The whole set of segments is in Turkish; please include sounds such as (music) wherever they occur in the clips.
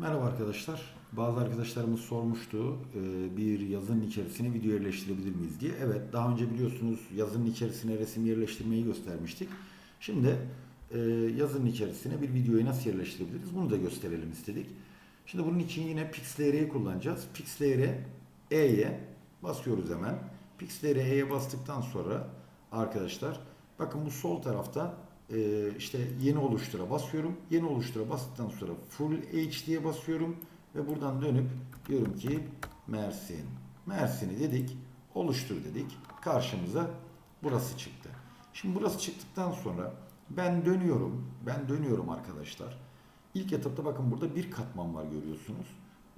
Merhaba arkadaşlar. Bazı arkadaşlarımız sormuştu e, bir yazının içerisine video yerleştirebilir miyiz diye. Evet daha önce biliyorsunuz yazının içerisine resim yerleştirmeyi göstermiştik. Şimdi e, yazının içerisine bir videoyu nasıl yerleştirebiliriz bunu da gösterelim istedik. Şimdi bunun için yine PixLR'yi kullanacağız. PixLR E'ye basıyoruz hemen. PixLR E'ye bastıktan sonra arkadaşlar bakın bu sol tarafta e, işte yeni oluştura basıyorum. Yeni oluştura bastıktan sonra Full HD'ye basıyorum ve buradan dönüp diyorum ki Mersin. Mersin'i dedik, oluştur dedik. Karşımıza burası çıktı. Şimdi burası çıktıktan sonra ben dönüyorum. Ben dönüyorum arkadaşlar. İlk etapta bakın burada bir katman var görüyorsunuz.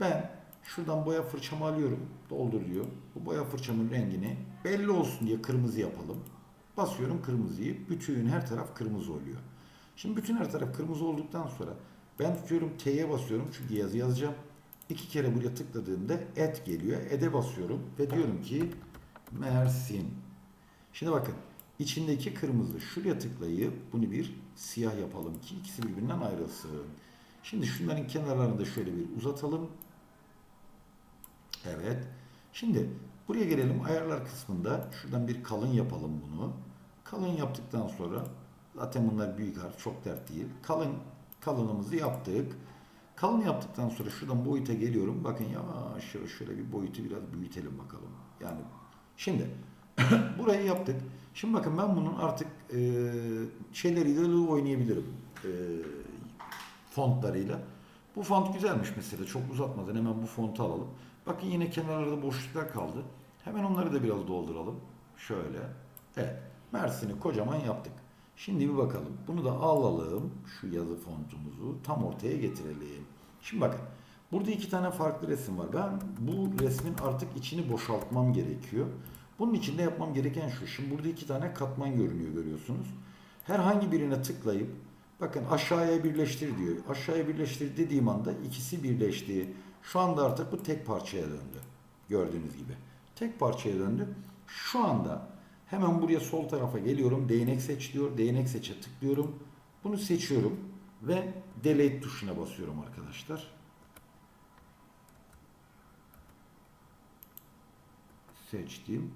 Ben şuradan boya fırçamı alıyorum. Doldur diyor. Bu boya fırçamın rengini belli olsun diye kırmızı yapalım. Basıyorum kırmızıyı. Bütün her taraf kırmızı oluyor. Şimdi bütün her taraf kırmızı olduktan sonra ben tutuyorum T'ye basıyorum çünkü yazı yazacağım. İki kere buraya tıkladığımda et geliyor. Ed'e basıyorum ve diyorum ki Mersin. Şimdi bakın içindeki kırmızı şuraya tıklayıp bunu bir siyah yapalım ki ikisi birbirinden ayrılsın. Şimdi şunların kenarlarını da şöyle bir uzatalım. Evet. Şimdi buraya gelelim ayarlar kısmında. Şuradan bir kalın yapalım bunu. Kalın yaptıktan sonra zaten bunlar büyük harf çok dert değil. Kalın kalınımızı yaptık. Kalın yaptıktan sonra şuradan boyuta geliyorum. Bakın yavaş yavaş şöyle bir boyutu biraz büyütelim bakalım. Yani şimdi (coughs) burayı yaptık. Şimdi bakın ben bunun artık e, şeyleriyle oynayabilirim. E, fontlarıyla. Bu font güzelmiş mesela. Çok uzatmadan hemen bu fontu alalım. Bakın yine kenarlarda boşluklar kaldı. Hemen onları da biraz dolduralım. Şöyle. Evet. Mersin'i kocaman yaptık. Şimdi bir bakalım. Bunu da alalım. Şu yazı fontumuzu tam ortaya getirelim. Şimdi bakın. Burada iki tane farklı resim var. Ben bu resmin artık içini boşaltmam gerekiyor. Bunun için de yapmam gereken şu. Şimdi burada iki tane katman görünüyor görüyorsunuz. Herhangi birine tıklayıp bakın aşağıya birleştir diyor. Aşağıya birleştir dediğim anda ikisi birleşti. Şu anda artık bu tek parçaya döndü. Gördüğünüz gibi. Tek parçaya döndü. Şu anda hemen buraya sol tarafa geliyorum. Değnek seç diyor. Değnek seçe tıklıyorum. Bunu seçiyorum ve delete tuşuna basıyorum arkadaşlar. Seçtim.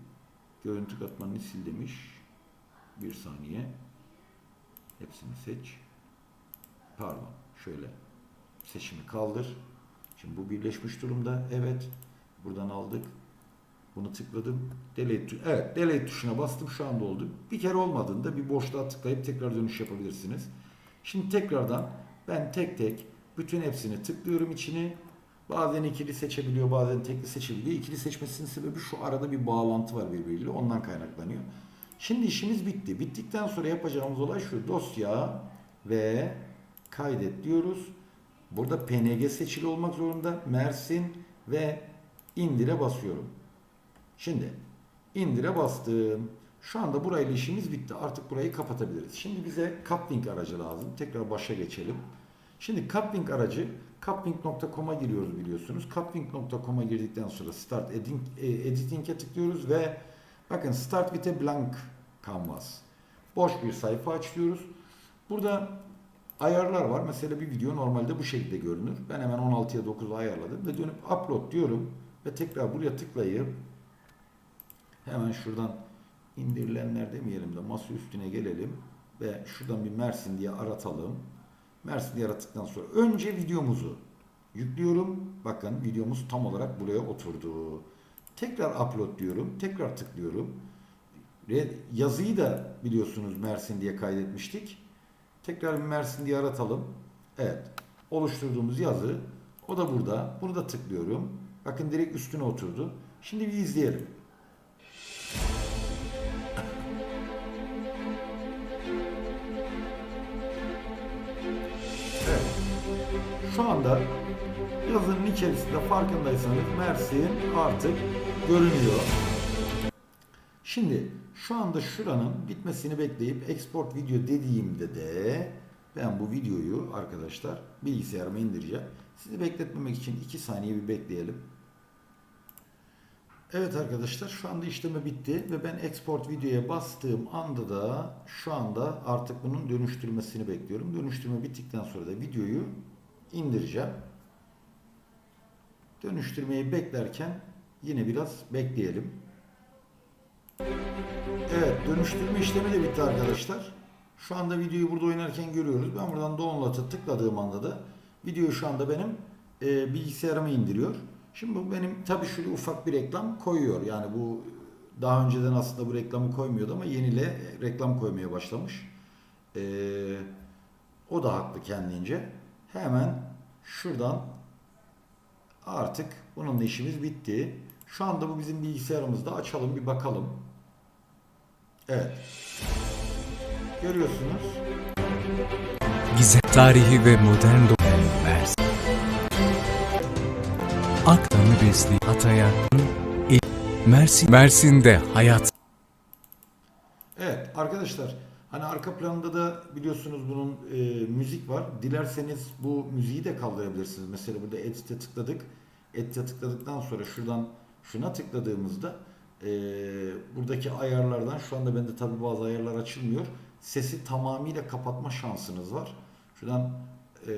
Görüntü katmanını sil demiş. Bir saniye. Hepsini seç. Pardon. Şöyle. Seçimi kaldır. Şimdi bu birleşmiş durumda. Evet. Buradan aldık. Bunu tıkladım. Delete tu- Evet, delete tuşuna bastım. Şu anda oldu. Bir kere olmadığında bir boşluğa tıklayıp tekrar dönüş yapabilirsiniz. Şimdi tekrardan ben tek tek bütün hepsini tıklıyorum içini. Bazen ikili seçebiliyor, bazen tekli seçebiliyor. İkili seçmesinin sebebi şu arada bir bağlantı var birbiriyle. Ondan kaynaklanıyor. Şimdi işimiz bitti. Bittikten sonra yapacağımız olay şu. Dosya ve kaydet diyoruz. Burada PNG seçili olmak zorunda. Mersin ve indire basıyorum. Şimdi indire bastım. Şu anda burayla işimiz bitti. Artık burayı kapatabiliriz. Şimdi bize Caplink aracı lazım. Tekrar başa geçelim. Şimdi Caplink aracı caplink.com'a giriyoruz biliyorsunuz. Caplink.com'a girdikten sonra Start Editing, e, Editing'e tıklıyoruz ve bakın Start with a Blank Canvas. Boş bir sayfa açıyoruz. Burada ayarlar var. Mesela bir video normalde bu şekilde görünür. Ben hemen 16'ya 9'a ayarladım ve dönüp upload diyorum ve tekrar buraya tıklayıp hemen şuradan indirilenler demeyelim de masa üstüne gelelim ve şuradan bir Mersin diye aratalım. Mersin diye arattıktan sonra önce videomuzu yüklüyorum. Bakın videomuz tam olarak buraya oturdu. Tekrar upload diyorum. Tekrar tıklıyorum. Yazıyı da biliyorsunuz Mersin diye kaydetmiştik. Tekrar Mersin diye aratalım. Evet. Oluşturduğumuz yazı o da burada. Bunu da tıklıyorum. Bakın direkt üstüne oturdu. Şimdi bir izleyelim. Şu anda yazının içerisinde farkındaysanız Mersin artık görünüyor. Şimdi şu anda şuranın bitmesini bekleyip export video dediğimde de ben bu videoyu arkadaşlar bilgisayarıma indireceğim. Sizi bekletmemek için 2 saniye bir bekleyelim. Evet arkadaşlar şu anda işlemi bitti ve ben export videoya bastığım anda da şu anda artık bunun dönüştürmesini bekliyorum. Dönüştürme bittikten sonra da videoyu indireceğim. Dönüştürmeyi beklerken yine biraz bekleyelim. Evet dönüştürme işlemi de bitti arkadaşlar. Şu anda videoyu burada oynarken görüyoruz. Ben buradan download'a tıkladığım anda da video şu anda benim e, bilgisayarıma indiriyor. Şimdi bu benim tabii şöyle ufak bir reklam koyuyor. Yani bu daha önceden aslında bu reklamı koymuyordu ama yenile reklam koymaya başlamış. E, o da haklı kendince. Hemen şuradan artık bununla işimiz bitti. Şu anda bu bizim bilgisayarımızda. Açalım bir bakalım. Evet. Görüyorsunuz. Gizem tarihi ve modern Mersin. Aktanı besli Hatay'a Mersin Mersin'de hayat Evet arkadaşlar hani arka planda da biliyorsunuz bunun e, müzik var. Dilerseniz bu müziği de kaldırabilirsiniz. Mesela burada Edit'e tıkladık. Edit'e tıkladıktan sonra şuradan şuna tıkladığımızda e, buradaki ayarlardan şu anda bende tabi bazı ayarlar açılmıyor. Sesi tamamıyla kapatma şansınız var. Şuradan e,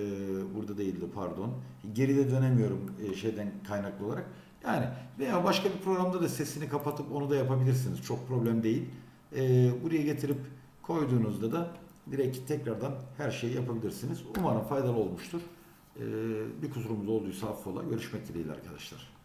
burada değildi pardon. Geride dönemiyorum e, şeyden kaynaklı olarak. Yani veya başka bir programda da sesini kapatıp onu da yapabilirsiniz. Çok problem değil. E, buraya getirip koyduğunuzda da direkt tekrardan her şeyi yapabilirsiniz. Umarım faydalı olmuştur. E, bir kusurumuz olduysa affola. Görüşmek dileğiyle arkadaşlar.